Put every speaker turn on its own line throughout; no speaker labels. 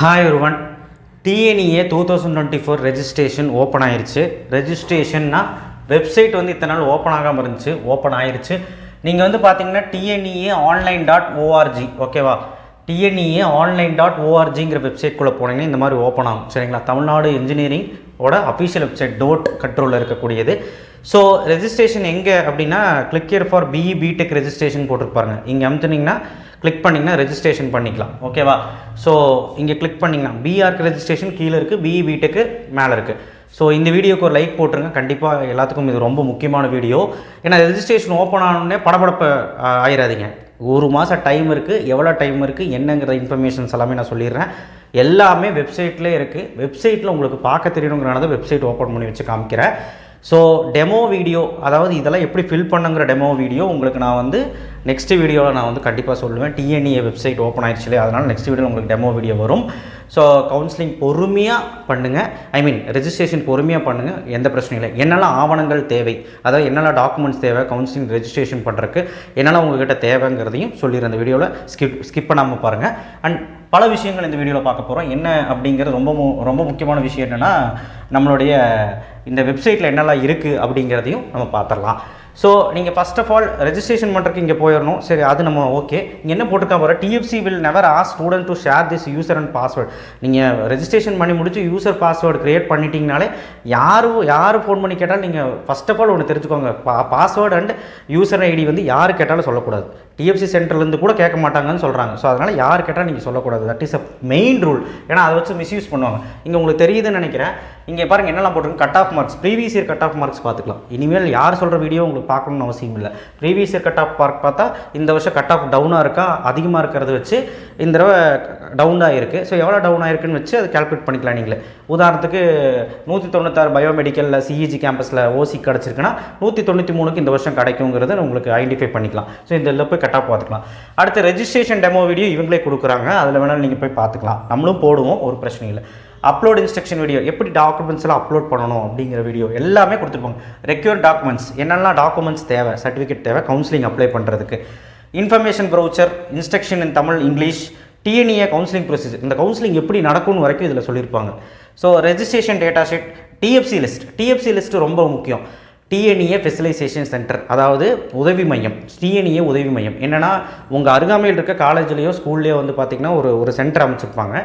Hi ஒருவன் TNEA two thousand twenty four registration open ஆயிருச்சு. ரெஜிஸ்ட்ரேஷன்னா வெப்சைட் வந்து இத்தனை நாள் ஓப்பன் ஆகாமல் இருந்துச்சு. ஓப்பன் ஆயிருச்சு. நீங்கள் வந்து பார்த்தீங்கன்னா TNEA online dot O R G ஓகேவா டிஎன்இஏ ஆன்லைன் டாட் ஓஆர்ஜிங்கிற வெப்சைட்குள்ளே போனீங்கன்னா இந்த மாதிரி ஓப்பன் ஆகும். சரிங்களா? தமிழ்நாடு இன்ஜினியரிங் ஓட அஃபிஷியல் வெப்சைட் டோட் கண்ட்ரோலில் இருக்கக்கூடியது. ஸோ ரெஜிஸ்ட்ரேஷன் எங்கே அப்படின்னா click for B E B Tech registration போட்டிருப்பாருங்க இங்கே அமுத்துனீங்கன்னா கிளிக் பண்ணிங்கன்னா ரெஜிஸ்ட்ரேஷன் பண்ணிக்கலாம். ஓகேவா ஸோ இங்கே கிளிக் பண்ணிங்கன்னா பிஆர்க்கு ரெஜிஸ்ட்ரேஷன் கீழே இருக்குது பிஇ பிடெக்கு மேலே இருக்குது ஸோ இந்த வீடியோக்கு ஒரு லைக் போட்டுருங்க. கண்டிப்பாக எல்லாத்துக்கும் இது ரொம்ப முக்கியமான வீடியோ. ஏன்னா ரெஜிஸ்ட்ரேஷன் ஓப்பன் ஆனோடனே படபடப்பு ஆயிடாதீங்க ஒரு மாதம் டைம் இருக்குது எவ்வளோ டைம் இருக்குது என்னங்கிற இன்ஃபர்மேஷன்ஸ் எல்லாமே நான் சொல்லிடுறேன். எல்லாமே வெப்சைட்லேயே இருக்குது வெப்சைட்டில் உங்களுக்கு பார்க்க தெரியணுங்கிறனால வெப்சைட் ஓப்பன் பண்ணி வச்சு காமிக்கிறேன். ஸோ டெமோ வீடியோ அதாவது இதெல்லாம் எப்படி ஃபில் பண்ணுங்கிற டெமோ வீடியோ உங்களுக்கு நான் வந்து நெக்ஸ்ட் வீடியோவில் நான் வந்து கண்டிப்பாக சொல்லுவேன். டிஎன்இஏ வெப்சைட் ஓப்பன் ஆயிடுச்சுலே அதனால் நெக்ஸ்ட் வீடியோவில் உங்களுக்கு டெமோ வீடியோ வரும். ஸோ கவுன்சிலிங் பொறுமையாக பண்ணுங்கள் ஐ மீன் ரெஜிஸ்ட்ரேஷன் பொறுமையாக பண்ணுங்கள் எந்த பிரச்சனையும் இல்லை. என்னெல்லாம் ஆவணங்கள் தேவை? அதாவது என்னெல்லாம் டாக்குமெண்ட்ஸ் தேவை? கவுன்சிலிங் ரெஜிஸ்ட்ரேஷன் பண்ணுறதுக்கு என்னெல்லாம் உங்கள்கிட்ட தேவைங்கிறதையும் சொல்லிடுற அந்த வீடியோவில் ஸ்கிப் ஸ்கிப் பண்ணாமல் பாருங்கள் அண்ட் பல விஷயங்கள் இந்த வீடியோவில் பார்க்க போகிறோம் என்ன அப்படிங்கிறது ரொம்ப மு- ரொம்ப முக்கியமான விஷயம் என்னென்னா நம்மளுடைய இந்த வெப்சைட்டில் என்னெல்லாம் இருக்குது அப்படிங்கிறதையும் நம்ம பார்த்துடலாம். ஸோ நீங்கள் ஃபஸ்ட் ஆஃப் ஆல் ரெஜிஸ்ட்ரேஷன் பண்ணுறதுக்கு இங்கே போயிடணும். சரி அது நம்ம ஓகே இங்கே என்ன போட்டுக்கா போகிற TFC will never ask student to share this user and password நீங்கள் ரெஜிஸ்ட்ரேஷன் பண்ணி முடிச்சு யூசர் பாஸ்வேர்டு க்ரியேட் பண்ணிட்டீங்கனாலே யார் யார் ஃபோன் பண்ணி கேட்டாலும் நீங்கள் ஃபஸ்ட் ஆஃப் ஆல் ஒன்று தெரிஞ்சுக்கோங்க. பா பாஸ்வேர்டு அண்ட் யூசர் ஐடி வந்து யார் கேட்டாலும் சொல்லக்கூடாது. டிஎஃப்சி சென்டர்லேருந்து கூட கேட்க மாட்டாங்கன்னு சொல்கிறாங்க ஸோ அதனால் யார் கேட்டால் நீங்கள் சொல்லக்கூடாது. That is a main rule ஏன்னா அதை வச்சு மிஸ்யூஸ் பண்ணுவாங்க. இங்கே உங்களுக்கு தெரியுதுன்னு நினைக்கிறேன். இங்கே பாருங்கள் என்னெல்லாம் போட்டிருக்கு? Cut off marks previous year cut off marks பார்த்துக்கலாம். இனிமேல் யார் சொல்கிற வீடியோ உங்களுக்கு பார்க்கணும்னு அவசியம் இல்லை previous year cut off mark பார்த்தா இந்த வருஷம் கட் ஆஃப் டவுனாக இருக்கா? அதிகமாக இருக்கிறத வச்சு இந்த தடவை டவுன் ஆகிருக்கு ஸோ எவ்வளோ டவுன் ஆகிருக்குன்னு வச்சு அதை கால்குலேட் பண்ணிக்கலாம் நீங்களே. உதாரணத்துக்கு நூற்றி தொண்ணூத்தாறு பயோமெடிக்கலில் சிஇஜி கேம்பஸில் ஓசி கிடச்சிருக்குன்னா நூற்றி தொண்ணூற்றி மூணுக்கு இந்த வருஷம் கிடைக்குங்கிறத உங்களுக்கு ஐடென்டிஃபை பண்ணிக்கலாம். ஸோ இந்த இதில் போய் கட்டாக பார்த்துக்கலாம். அடுத்து ரெஜிஸ்ட்ரேஷன் டெமோ வீடியோ இவங்களே கொடுக்குறாங்க. அதில் வேணாலும் நீங்கள் போய் பார்த்துக்கலாம். நம்மளும் போடுவோம் ஒரு பிரச்சனையும் இல்லை. அப்லோட் இன்ஸ்ட்ரக்ஷன் வீடியோ எப்படி டாக்குமெண்ட்ஸ் எல்லாம் அப்லோட் பண்ணணும் அப்படிங்கிற வீடியோ எல்லாமே கொடுத்துருப்பாங்க. ரெக்யூர் டாக்குமெண்ட்ஸ் என்னெல்லாம் டாக்குமெண்ட்ஸ் தேவை? சர்டிஃபிகேட் தேவை? கவுன்சிலிங் அப்ளை பண்ணுறதுக்கு information brochure instruction in Tamil English TNEA counselling procedure இந்த கவுன்சிலிங் எப்படி நடக்கும்னு வரைக்கும் இதில் சொல்லியிருப்பாங்க. So registration data sheet TFC list TFC list ரொம்ப முக்கியம். டிஎன்இஏ ஃபெசிலைசேஷன் சென்டர் அதாவது உதவி மையம். டிஎன்இஏ உதவி மையம். என்னென்னா உங்கள் அருகாமையில் இருக்க காலேஜ்லேயோ ஸ்கூல்லேயோ வந்து பார்த்திங்கன்னா ஒரு ஒரு சென்டர் அமைச்சிருப்பாங்க.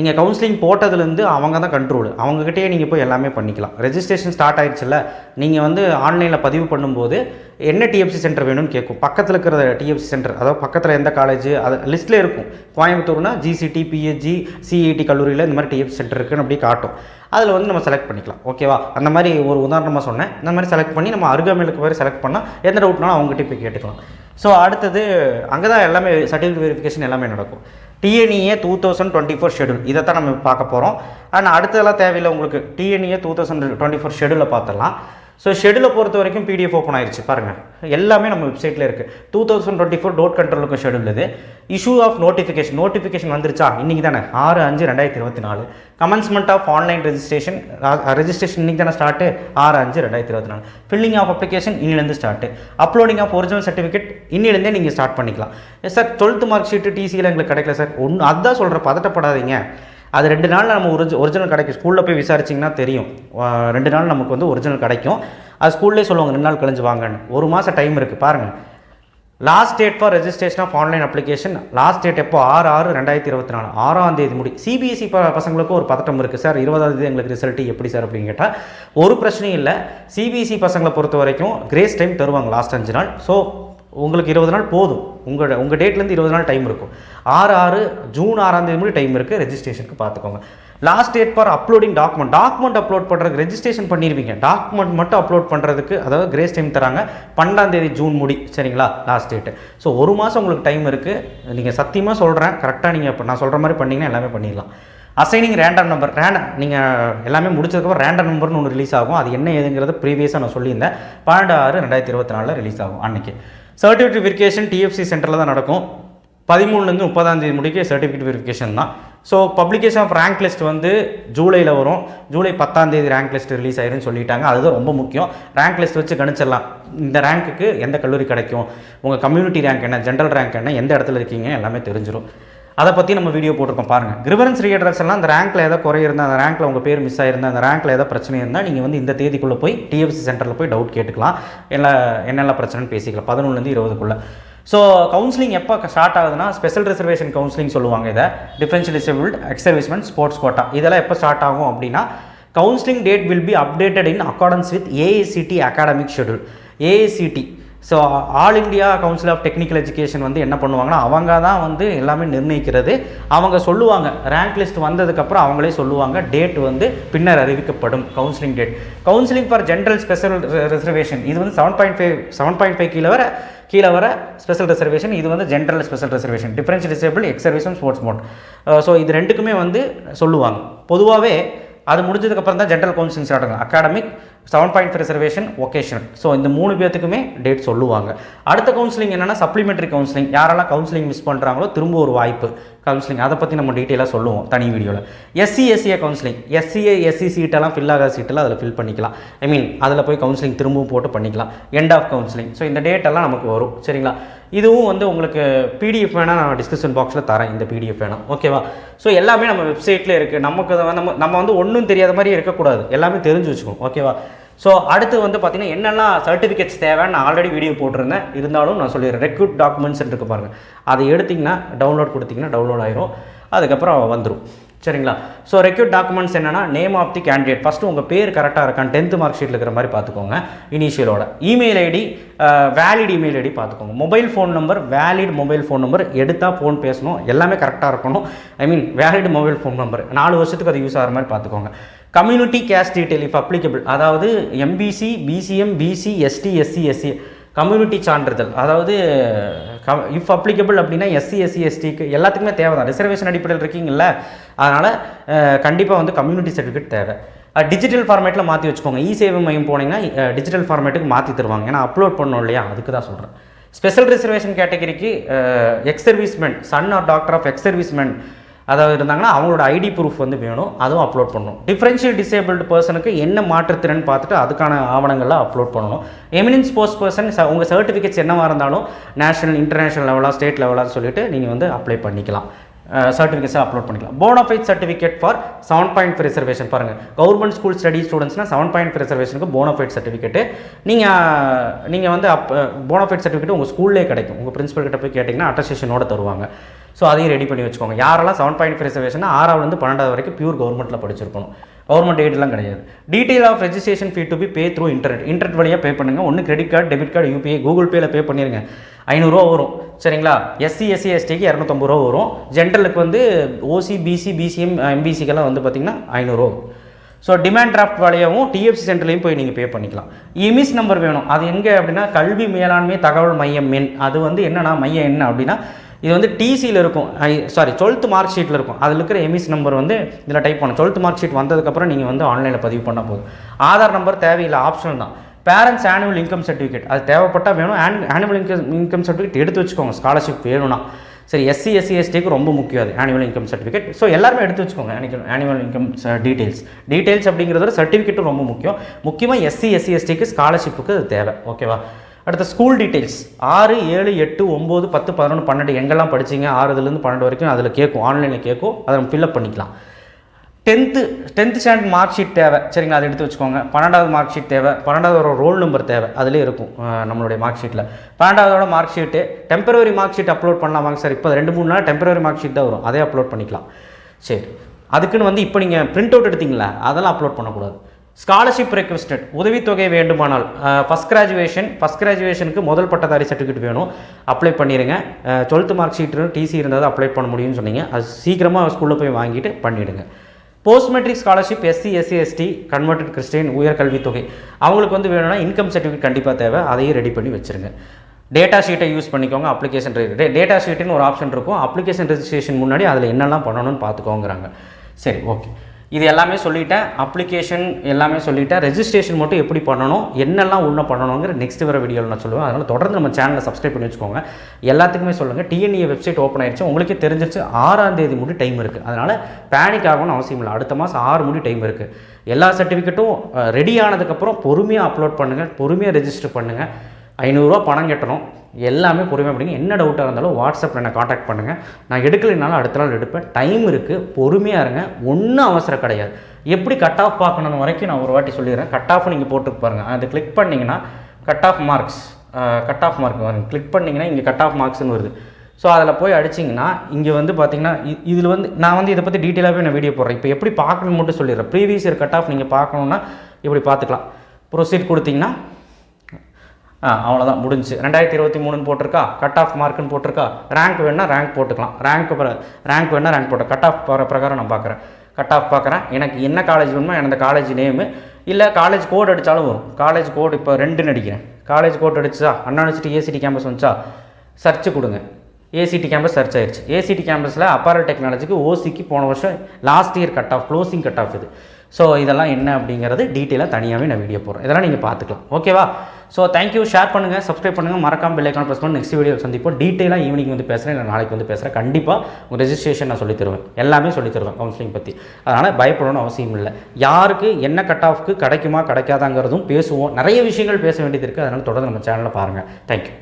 நீங்கள் கவுன்சிலிங் போட்டதுலேருந்து அவங்க தான் கண்ட்ரோல் அவங்ககிட்டயே நீங்கள் போய் எல்லாமே பண்ணிக்கலாம். ரெஜிஸ்ட்ரேஷன் ஸ்டார்ட் ஆயிடுச்சுல்ல நீங்கள் வந்து ஆன்லைனில் பதிவு பண்ணும்போது என்ன டிஎஃப்சி சென்டர் வேணும்னு கேட்கும். பக்கத்தில் இருக்கிற டிஎஃப்சி சென்டர் அதாவது பக்கத்தில் எந்த காலேஜ் அது லிஸ்ட்டில் இருக்கும். கோயம்புத்தூர்னா ஜிசிடி பிஹெச்ஜி சிஇடி கல்லூரியில் இந்த மாதிரி டிஎஃப்சி சென்டர் இருக்குன்னு அப்படியே காட்டும். அதில் வந்து நம்ம செலக்ட் பண்ணிக்கலாம். ஓகேவா அந்த மாதிரி ஒரு உதாரணமாக சொன்னேன். இந்த மாதிரி செலக்ட் பண்ணி நம்ம அருகாமையிலுக்கு மாதிரி செலக்ட் பண்ணால் எந்த டவுட்னாலும் அவங்ககிட்ட போய் கேட்டுக்கலாம். ஸோ அடுத்தது அங்கே தான் எல்லாமே சர்டிஃபிகேட் வெரிஃபிகேஷன் எல்லாமே நடக்கும். TNEA two thousand twenty four schedule இதை தான் நம்ம பார்க்க போகிறோம் ஆனால் அடுத்ததெல்லாம் தேவையில்லை உங்களுக்கு. TNEA two thousand twenty four ஷெடியூலில் பார்த்துடலாம். ஸோ ஷெடியூலை பொறுத்த வரைக்கும் பிடிஎஃப் ஓப்பன் ஆயிடுச்சு பாருங்கள் எல்லாமே நம்ம வெப்சைட்டில் இருக்குது டூ தௌசண்ட் டுவெண்ட்டி ஃபோர் டோட் கண்ட்ரோலுக்கும் ஷெடியூல் இது. இஷ்யூ ஆஃப் நோட்டிஃபிகேஷன் நோட்டிஃபிகேஷன் வந்துருச்சா? இன்றைக்கி தானே. ஆறு அஞ்சு ரெண்டாயிரத்தி இருபத்தி நாலு. Commencement of online registration registration இன்றைக்கி தானே ஸ்டார்ட்டு ஆறு அஞ்சு ரெண்டாயிரத்தி இருபத்தி நாலு. ஃபில்லிங் ஆஃப் அப்ளிகேஷன் இன்னிலேருந்து start uploading of original certificate இன்னிலேருந்தே நீங்கள் ஸ்டார்ட் பண்ணிக்கலாம். சார் டுவெல்த் மார்க் ஷீட்டு டிசியில் எங்களுக்கு கிடைக்கல சார் ஒன்று அதுதான் சொல்கிறேன் பதட்டப்படாதீங்க. அது ரெண்டு நாள் நம்ம ஒரிஜி ஒரிஜினல் கிடைக்கும் ஸ்கூலில் போய் விசாரிச்சிங்கன்னா தெரியும். ரெண்டு நாள் நமக்கு வந்து ஒரிஜினல் கிடைக்கும். அது ஸ்கூல்லே சொல்லுவாங்க ரெண்டு நாள் கழிஞ்சு வாங்கன்னு. ஒரு மாதம் டைம் இருக்குது பாருங்கள் last date for registration of online application last date எப்போ? ஆறு ஆறு ரெண்டாயிரத்தி இருபத்தி நாலு. ஆறாம் தேதி முடி சிபிஎஸ்சி ப பசங்களுக்கும் ஒரு பதட்டம் இருக்குது சார் இருபதாம் தேதி எங்களுக்கு ரிசல்ட் எப்படி சார்? அப்படின்னு கேட்டால் ஒரு பிரச்சனையும் இல்லை. சிபிஎஸ்சி பசங்களை பொறுத்த வரைக்கும் கிரேஸ் டைம் தருவாங்க லாஸ்ட் அஞ்சு நாள். ஸோ உங்களுக்கு இருபது நாள் போதும். உங்கள் உங்கள் டேட்லேருந்து இருபது நாள் டைம் இருக்கும். ஆறு ஆறு ஜூன் ஆறாம் தேதி முடி டைம் இருக்குது ரெஜிஸ்ட்ரேஷனுக்கு பார்த்துக்கோங்க. Last date for uploading document document upload பண்ணுறதுக்கு ரெஜிஸ்ட்ரேஷன் பண்ணிடுவீங்க டாக்குமெண்ட் மட்டும் அப்லோட் பண்ணுறதுக்கு அதாவது கிரேஸ் டைம் தராங்க. பன்னெண்டாம் தேதி ஜூன் முடி சரிங்களா? லாஸ்ட் டேட்டு ஸோ ஒரு மாதம் உங்களுக்கு டைம் இருக்குது நீங்கள் சத்தியமாக சொல்கிறேன் கரெக்டாக நீங்கள் இப்போ நான் சொல்கிற மாதிரி பண்ணிங்கன்னா எல்லாமே பண்ணிடலாம். அசைனிங் ரேண்டம் நம்பர் ரேண்டம் நீங்கள் எல்லாமே முடிச்சதுக்கப்புறம் ரேண்டம் நம்பர்னு ஒன்று ரிலீஸ் ஆகும். அது என்ன ஏதுங்கிறது ப்ரீவியஸாக நான் சொல்லியிருந்தேன். பன்னெண்டு ஆறு ரெண்டாயிரத்தி இருபத்தி நாலில் ரிலீஸ் ஆகும் அன்றைக்கி சர்டிஃபிகேட் வெரிஃபிகேஷன் டிஎஃப்சி சென்டரில் தான் நடக்கும். பதிமூணுலேருந்து முப்பதாம் தேதி முடிக்க சர்டிஃபிகேட் வெரிஃபிகேஷன் தான். So publication of rank list வந்து ஜூலையில் வரும். ஜூலை பத்தாம் தேதி ரேங்க் லிஸ்ட் ரிலீஸ் ஆயிருன்னு சொல்லிட்டாங்க. அதுதான் ரொம்ப முக்கியம். ரேங்க் லிஸ்ட் வச்சு கணிச்சிடலாம். இந்த ரேங்க்குக்கு எந்த கல்லூரி கிடைக்கும்? உங்கள் கம்யூனிட்டி ரேங்க் என்ன? ஜென்ரல் ரேங்க் என்ன? எந்த இடத்துல இருக்கீங்க? எல்லாமே தெரிஞ்சிடும் அதை பற்றி நம்ம வீடியோ போட்டிருக்கோம். பாருங்கள் கிரிவரன்ஸ் ரீஅட்ரஸ் எல்லாம் அந்த ரேங்க்கில் ஏதாவது குறை இருந்தால் அந்த ரேங்க்கில் உங்கள் பேர் மிஸ் ஆயிருந்தால் அந்த ரேங்க்கில் ஏதாவது பிரச்சனை இருந்தால் நீங்கள் வந்து இந்த தேதிக்குள்ளே போய் டிஎஃப்சி சென்டரில் போய் டவுட் கேட்டுக்கலாம். எல்லா என்னென்ன பிரச்சனைன்னு பேசிக்கலாம். பதினொன்றுலேருந்து இருபதுக்குள்ளே. ஸோ கவுன்சிலிங் எப்போ ஸ்டார்ட் ஆகுதுன்னா ஸ்பெஷல் ரிசர்வேஷன் கவுன்சிலிங் சொல்லுவாங்க இதை. Differential disabled ex servicemen sports quota இதெல்லாம் எப்போ ஸ்டார்ட் ஆகும் அப்படின்னா counselling date will be updated in accordance with AICTE academic schedule AICTE so all India council of technical education வந்து என்ன பண்ணுவாங்கன்னா அவங்க தான் வந்து எல்லாமே நிர்ணயிக்கிறது. அவங்க சொல்லுவாங்க ரேங்க் லிஸ்ட் வந்ததுக்கப்புறம் அவங்களே சொல்லுவாங்க டேட் வந்து பின்னர் அறிவிக்கப்படும் counselling date counselling for general special reservation இது வந்து seven point five seven point five கீழே வர கீழே வர ஸ்பெஷல் ரிசர்வேஷன் இது வந்து general special reservation differential disable ex service sports mode so இது ரெண்டுக்குமே வந்து சொல்லுவாங்க. பொதுவாகவே அது முடிஞ்சதுக்கப்புறம் தான் ஜென்ரல் கவுன்சிலிங் ஸ்டார்ட் ஆகும். Academic seven point reservation vocational so இந்த மூணு பேர்த்துக்குமே டேட் சொல்லுவாங்க. அடுத்த கவுன்சிலிங் என்னென்னா சப்ளிமெண்ட்ரி கவுன்சிலிங் யாரெல்லாம் கவுன்சிலிங் மிஸ் பண்ணுறாங்களோ திரும்ப ஒரு வாய்ப்பு கவுன்சிலிங் அதை பற்றி நம்ம டீட்டெயிலாக சொல்லுவோம் தனி வீடியோவில் SC SCA counselling SCA SC சீட்டெல்லாம் fill ஆகாத சீட்டெல்லாம் அதில் ஃபில் பண்ணிக்கலாம். ஐ மீன் அதில் போய் கவுன்சிலிங் திரும்பவும் போட்டு பண்ணிக்கலாம். எண்ட் ஆஃப் கவுன்சிலிங் ஸோ இந்த டேட்டெல்லாம் நமக்கு வரும். சரிங்களா? இதுவும் வந்து உங்களுக்கு பிடிஎஃப் வேணால் நான் டிஸ்கிரிப்ஷன் பாக்ஸில் தரேன் இந்த பிடிஎஃப் வேணாம் ஓகேவா ஸோ எல்லாமே நம்ம வெப்சைட்டில் இருக்குது நமக்கு நம்ம நம்ம வந்து ஒன்றும் தெரியாத மாதிரி இருக்கக்கூடாது. எல்லாமே தெரிஞ்சு வச்சுக்கோம் ஓகேவா ஸோ அடுத்து வந்து பார்த்தீங்கன்னா என்னெல்லாம் சர்டிஃபிகேட்ஸ் தேவைன்னு நான் ஆல்ரெடி வீடியோ போட்டிருந்தேன். இருந்தாலும் நான் சொல்லிடுறேன். ரெக்ரூட் டாக்குமெண்ட்ஸ் இருக்கு பாருங்கள் அதை எடுத்திங்கன்னா டவுன்லோட் கொடுத்தீங்கன்னா டவுன்லோட் ஆயிரும். அதுக்கப்புறம் வந்துடும் சரிங்களா? ஸோ ரெக்யூட் டாக்குமெண்ட்ஸ் என்னென்னா name of the candidate first உங்கள் பேர் கரெக்டாக இருக்கான்னு டென்த்து மார்க் ஷீட்டில் இருக்கிற மாதிரி பார்த்துக்கோங்க. இனிஷியலோட email ID valid email ID பார்த்துக்கோங்க. Mobile phone number valid mobile phone number எடுத்தால் ஃபோன் பேசணும். எல்லாமே கரெக்டாக இருக்கணும். I mean valid mobile phone number நாலு வருஷத்துக்கு அது யூஸ் ஆகிற மாதிரி பார்த்துக்கோங்க. Community caste detail if applicable அதாவது MBC BCM BC ST SC SC community சான்றிதழ். அதாவது இஃப் அப்ளிகபிள் அப்படின்னா எஸ்சி எஸ்சி எஸ்டிக்கு எல்லாத்துக்குமே தேவை தான் ரிசர்வேஷன் அடிப்படையில் இருக்கீங்கள அதனால் கண்டிப்பாக வந்து கம்யூனிட்டி சர்டிஃபிகேட் தேவை. டிஜிட்டல் ஃபார்மேட்டில் மாற்றி வச்சுக்கோங்க. இ சேவை மையம் போனீங்கன்னா டிஜிட்டல் ஃபார்மேட்டுக்கு மாற்றி தருவாங்க. ஏன்னா அப்லோட் பண்ணோம் இல்லையா? அதுக்கு தான் சொல்கிறேன் ஸ்பெஷல் ரிசர்வேஷன் கேட்டகரிக்கு ex servicemen son or daughter of ex servicemen அதாவது இருந்தாங்கன்னா அவங்களோட ஐடி ப்ரூஃப் வந்து வேணும். அதுவும் அப்லோட் பண்ணணும். டிஃப்ரென்ஷியல் டிசேபிள்டு பர்சனுக்கு என்ன மாற்றுத்திறன் பார்த்துட்டு அதுக்கான ஆவணங்கள்லாம் அப்லோட் பண்ணணும். எமினன்ஸ் போஸ்ட் பர்சன் உங்கள் சர்டிஃபிகேட்ஸ் என்னவாக இருந்தாலும் நேஷனல் இன்டர்நேஷனல் லெவலாக ஸ்டேட் லெவலாக சொல்லிட்டு நீங்கள் வந்து அப்ளை பண்ணிக்கலாம். சர்டிஃபிகேட்ஸை அப்லோட் பண்ணிக்கலாம். Bonafide certificate for seven point reservation பாருங்கள் கவர்மெண்ட் ஸ்கூல் ஸ்டடி ஸ்டூடெண்ட்ஸ்னால் செவன் பாயிண்ட் ரிசர்வேஷனுக்கு போனஃபைட் சர்டிஃபிகேட்டு நீங்கள் நீங்கள் வந்து அப் போனஃபைட் சர்டிஃபிகேட் உங்கள் ஸ்கூல்லே கிடைக்கும். உங்கள் பிரின்ஸிபல் கிட்ட போய் கேட்டிங்கன்னா அட்டஸ்டேஷனோட தருவாங்க. ஸோ அதையும் ரெடி பண்ணி வச்சுக்கோங்க. யாரெல்லாம் செவன் பாயிண்ட் ரிசர்வேஷன் ஆறாவதுலேருந்து பன்னெண்டாவது வரைக்கும் பியூர் கவர்மெண்ட்டில் படிச்சிருக்கணும். கவர்மெண்ட் எய்டெலாம் கிடையாது. Detail of registration fee to be pay through internet internet வழியாக பே பண்ணுங்கள் ஒன்று credit card debit card UPI Google பேயில் pay பண்ணிடுங்க ஐநூறுரூவா வரும். சரிங்களா? எஸ்சி எஸ்சி எஸ்டிக்கு இரநூத்தம்பது ரூபா வரும். ஜென்ரலுக்கு வந்து ஓசி பிசி பிசிஎம் எம்பிசிக்கெல்லாம் வந்து பார்த்திங்கன்னா ஐநூறுரூவா வரும். ஸோ டிமாண்ட் டிராஃப்ட் வழியாகவும் டிஎஃப்சி சென்டர்லையும் போய் நீங்கள் பே பண்ணிக்கலாம். இமிஸ் நம்பர் வேணும். அது எங்கே அப்படின்னா கல்வி மேலாண்மை தகவல் மையம் எண். அது வந்து என்னென்னா மையம் என்ன அப்படின்னா இது வந்து டிசியில் இருக்கும். சாரி டுவெல்த் மார்க் ஷீட்டில் இருக்கும். அதில் இருக்கிற எமிஸ் நம்பர் வந்து இதில் டைப் பண்ணணும். டுவெல்த் மார்க் ஷீட் வந்ததுக்கப்புறம் நீங்கள் வந்து ஆன்லைனில் பதிவு பண்ணால் போதும். ஆதார் நம்பர் தேவையில்லை ஆப்ஷனல் தான். பேரண்ட்ஸ் ஆனுவல் இன்கம் சர்டிஃபிகேட் அது தேவைப்பட்டால் வேணும். ஆனுவல் இன்கம் இன்கம் சர்டிஃபிகேட் எடுத்து வச்சுக்கோங்க. ஸ்காலர்ஷிப் வேணும்னா. சரி எஸ்சி எஸ்சி எஸ்டிக்கு ரொம்ப முக்கியம் அது ஆனுவல் இன்கம் சர்டிஃபிகேட் ஸோ எல்லாருமே எடுத்து வச்சுக்கோங்க. ஆனுவல் இன்கம் டீட்டெயில்ஸ் டீட்டெயில்ஸ் அப்படிங்கிறத சர்டிஃபிகேட்டும் ரொம்ப முக்கியம். முக்கியமாக எஸ்சி எஸ்சி எஸ்டிக்கு ஸ்காலர்ஷிப்புக்கு அது தேவை. ஓகேவா அடுத்த ஸ்கூல் டீட்டெயில்ஸ் ஆறு ஏழு எட்டு ஒம்பது பத்து பதினொன்று பன்னெண்டு எங்கெல்லாம் படிச்சீங்க? ஆறுலேருந்து பன்னெண்டு வரைக்கும் அதில் கேட்கும். ஆன்லைனில் கேட்கும். அதை நம்ம ஃபில்அப் பண்ணிக்கலாம். Tenth tenth standard mark sheet தேவை. சரிங்களா? அதை எடுத்து வச்சுக்கோங்க. பன்னெண்டாவது மார்க் ஷீட் தேவை. பன்னெண்டாவது ரோல் நம்பர் தேவை. அதிலே இருக்கும் நம்மளுடைய மார்க் ஷீட்டில் பன்னெண்டாவதோட mark sheet temporary mark sheet upload பண்ணலாமாங்க sir இப்போ ரெண்டு மூணு நாள் டெம்பரவரி மார்க் ஷீட் தான் வரும். அதே அப்லோட் பண்ணிக்கலாம். சரி. அதுக்குன்னு வந்து இப்போ நீங்கள் பிரிண்ட் அவுட் எடுத்தீங்களா அதெல்லாம் அப்லோட் பண்ணக்கூடாது. ஸ்காலர்ஷிப் ரெக்வஸ்டட் உதவித்தொகை வேண்டுமானால் ஃபஸ்ட் கிராஜுவேஷன் ஃபஸ்ட் கிராஜுவேஷனுக்கு முதல் பட்டதாரி சர்டிஃபிகேட் வேணும். அப்ளை பண்ணிடுங்க டுவெல்த்து மார்க் ஷீட்டு டிசி இருந்தால் அப்ளை பண்ண முடியும்னு சொன்னீங்க. அது சீக்கிரமாக ஸ்கூலில் போய் வாங்கிட்டு பண்ணிவிடுங்க post matric scholarship SC SC ST converted Christian உயர்கல்வித்தொகை அவங்களுக்கு வந்து வேணும்னா இன்கம் சர்டிஃபிகேட் கண்டிப்பாக தேவை. அதையும் ரெடி பண்ணி வச்சுருங்க. டேட்டா ஷீட்டை யூஸ் பண்ணிக்கோங்க. அப்ளிகேஷன் டேட்டா ஷீட்டுன்னு ஒரு ஆப்ஷன் இருக்கும். அப்ளிகேஷன் ரெஜிஸ்ட்ரேஷன் முன்னாடி அதில் என்னெல்லாம் பண்ணணும்னு பார்த்துக்கோங்கிறாங்க. சரி ஓகே இது எல்லாமே சொல்லிட்டேன். அப்ளிகேஷன் எல்லாமே சொல்லிட்டேன். ரெஜிஸ்ட்ரேஷன் மட்டும் எப்படி பண்ணணும் என்னெல்லாம் உள்ள பண்ணணுங்கிற நெக்ஸ்ட் வர வீடியோவில் நான் சொல்லுவேன். அதனால் தொடர்ந்து நம்ம சேனலை சப்ஸ்கிரைப் பண்ணி வச்சுக்கோங்க. எல்லாத்துக்குமே சொல்லுங்கள் டிஎன்இ வெப்சைட் ஓப்பன் ஆயிடுச்சு உங்களுக்கே தெரிஞ்சிருச்சு. ஆறாம் தேதி முடி டைம் இருக்குது அதனால் பேனிக் ஆகணும்னு அவசியம் இல்லை. அடுத்த மாதம் ஆறு முடி டைம் இருக்குது எல்லா சர்டிஃபிகேட்டும் ரெடி ஆனதுக்கப்புறம் பொறுமையாக அப்லோட் பண்ணுங்கள் பொறுமையாக ரெஜிஸ்டர் பண்ணுங்கள் ஐநூறுரூவா பணம் கட்டணும். எல்லாமே பொறுமையாக படிங்க. என்ன டவுட்டாக இருந்தாலும் வாட்ஸ்அப்பில் என்னை காண்டாக்ட் பண்ணுங்கள் நான் எடுக்கலைனாலும் அடுத்த நாள் எடுப்பேன். டைம் இருக்குது பொறுமையாக இருங்க. ஒன்றும் அவசரம் கிடையாது. எப்படி கட் ஆஃப் பார்க்கணும் வரைக்கும் நான் ஒரு வாட்டி சொல்லிடுறேன். கட் ஆஃப் நீங்கள் போட்டு பாருங்கள் அது கிளிக் பண்ணிங்கன்னா cut off marks cut off mark வருங்க கிளிக் பண்ணிங்கன்னா இங்கே கட் ஆஃப் மார்க்ஸ்னு வருது. ஸோ அதில் போய் அடிச்சிங்கன்னா இங்கே வந்து பார்த்தீங்கன்னா இதில் வந்து நான் வந்து இதை பற்றி டீட்டெயிலாகவே நான் வீடியோ போடுறேன். இப்போ எப்படி பார்க்கணும்னு மட்டும் சொல்லிடுறேன். ப்ரீவியஸ் இயர் கட் ஆஃப் நீங்கள் பார்க்கணுன்னா இப்படி பார்த்துக்கலாம். ப்ரொசீட் கொடுத்தீங்கன்னா அவ்வளோதான் முடிஞ்சு. ரெண்டாயிரத்தி இருபத்தி மூணுன்னு போட்டிருக்கா? கட் ஆஃப் மார்க்குன்னு போட்டிருக்கா? ரேங்க் வேணால் ரேங்க் போட்டுக்கலாம். ரேங்க் ரேங்க் வேணால் ரேங்க் போட்டு கட் ஆஃப் போகிற பிரகாரம் நான் பார்க்குறேன் கட் ஆஃப் பார்க்குறேன் எனக்கு என்ன காலேஜ் வேணுமோ அந்த காலேஜ் நேமு இல்லை காலேஜ் கோட் அடித்தாலும் வரும். காலேஜ் கோட் இப்போ ரெண்டுன்னு அடிக்கிறேன். காலேஜ் கோட் அடிச்சா அண்ணா யூனிவர்சிட்டி ஏசிடி கேம்பஸ் வந்துச்சா சர்ச்சு கொடுங்க. ஏசிடி கேம்பஸ் சர்ச் ஆயிடுச்சு ஏசிடி கேம்பஸில் அப்பாரல் டெக்னாலஜிக்கு ஓசிக்கு போன வருஷம் last year cut off closing cut off இது. ஸோ இதெல்லாம் என்ன அப்படிங்கிறது டீட்டெயிலாக தனியாகவே நான் வீடியோ போடுறேன். இதெல்லாம் நீங்கள் பார்த்துக்கலாம். ஓகேவா ஸோ தேங்க்யூ ஷேர் பண்ணுங்கள் சப்ஸ்கிரைப் பண்ணுங்கள் மறக்காம பில் ஐக்கான் ப்ரெஸ் பண்ணி. நெக்ஸ்ட் வீடியோ சந்திப்போம். டீட்டெயிலாக ஈவினிங் வந்து பேசுகிறேன் இல்லை நாளைக்கு வந்து பேசுகிறேன் கண்டிப்பாக உங்கள் ரெஜிஸ்ட்ரேஷன் நான் சொல்லி தருவேன். எல்லாமே சொல்லி தருவேன் கவுன்சிலிங் பற்றி அதனால் பயப்படணும்னு அவசியம் இல்லை. யாருக்கு என்ன கட் ஆஃப்க்கு கிடைக்குமா கிடைக்காதாங்கிறதும் பேசுவோம். நிறைய விஷயங்கள் பேச வேண்டியது இருக்குது அதனால் தொடர்ந்து நம்ம சேனலில் பாருங்கள் தேங்க்யூ